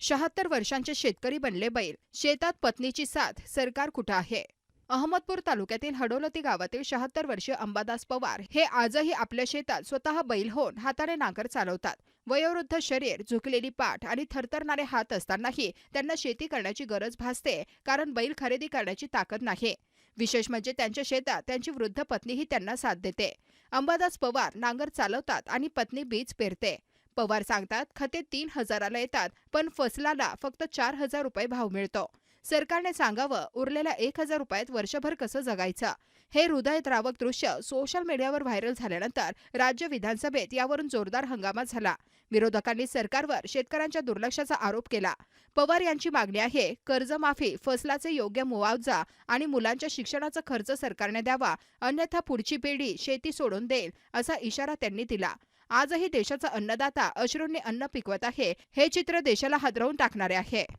शहात्तर वर्षांचे शेतकरी बनले बैल. शेतात पत्नीची साथ. सरकार कुठं आहे? अहमदपूर तालुक्यातील हडोलती गावातील शहात्तर वर्षीय अंबादास पवार हे आजही आपल्या शेतात स्वतः बैल होऊन हाताने नांगर चालवतात. वयोवृद्ध शरीर झुकलेली पाठ आणि थरथरणारे हात असतानाही त्यांना शेती करण्याची गरज भासते कारण बैल खरेदी करण्याची ताकद नाही. विशेष म्हणजे त्यांच्या शेतात त्यांची वृद्ध पत्नीही त्यांना साथ देते. अंबादास पवार नांगर चालवतात आणि पत्नी बीज पेरते. पवार सांगतात खते तीन हजाराला येतात पण फसलाला फक्त चार हजार रुपये भाव मिळतो. सरकारने सांगावं उरलेल्या एक हजार रुपयात वर्षभर कसं जगायचं? हे हृदयद्रावक दृश्य सोशल मीडियावर व्हायरल झाल्यानंतर राज्य विधानसभेत यावरून जोरदार हंगामा झाला. विरोधकांनी सरकारवर शेतकऱ्यांच्या दुर्लक्षाचा आरोप केला. पवार यांची मागणी आहे कर्जमाफी फसलाचे योग्य मुआवजा आणि मुलांच्या शिक्षणाचा खर्च सरकारने द्यावा अन्यथा पुढची पिढी शेती सोडून देईल असा इशारा त्यांनी दिला. आजही देशाचा अन्नदाता अश्रूंनी अन्न पिकवत आहे हे चित्र देशाला हादरवून टाकणारे आहे.